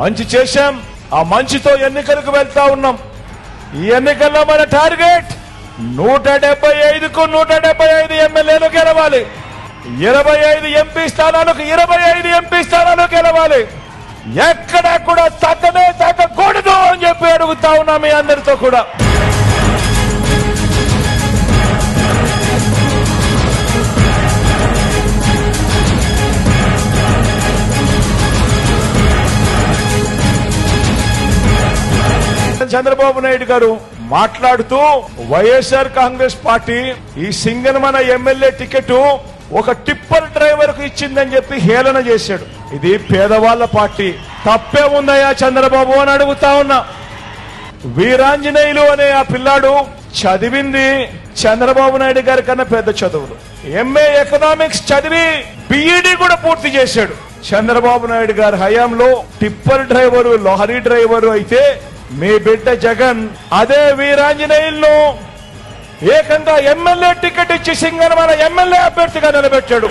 మంచి చేశాం. ఆ మంచితో ఎన్నికలకు వెళ్తా ఉన్నాం. ఈ ఎన్నికల్లో మన టార్గెట్ నూట డెబ్బై ఐదుకు నూట డెబ్బై ఐదు ఎమ్మెల్యేలు గెలవాలి. ఇరవై ఐదు ఎంపీ స్థానాలకు ఇరవై ఐదు ఎంపీ స్థానాలు గెలవాలి. ఎక్కడా కూడా తగ్గనే తగ్గకూడదు అని చెప్పి అడుగుతా ఉన్నా మీ అందరితో కూడా. చంద్రబాబు నాయుడు గారు మాట్లాడుతూ వైఎస్ఆర్ కాంగ్రెస్ పార్టీ ఈ సింగనమన ఎమ్మెల్యే టికెట్ ఒక టిప్పర్ డ్రైవర్కు ఇచ్చిందని చెప్పి హేళన చేశాడు. ఇది పేదవాళ్ళ పార్టీ. తప్పే ఉందయ్యా చంద్రబాబు అని అడుగుతా ఉన్నా. వీరాంజనేయులు అనే ఆ పిల్లాడు చదివింది చంద్రబాబు నాయుడు గారి కన్నా పెద్ద చదువులు. ఎంఏ ఎకనామిక్స్ చదివి బిఈడి కూడా పూర్తి చేశాడు. చంద్రబాబు నాయుడు గారి హయాంలో టిప్పర్ డ్రైవరు లారీ డ్రైవరు అయితే మీ బిడ్డ జగన్ అదే వీరాంజనేయులను ఏకంగా ఎమ్మెల్యే టికెట్ ఇచ్చి సింగన్ మన ఎమ్మెల్యే అభ్యర్థిగా నిలబెట్టాడు.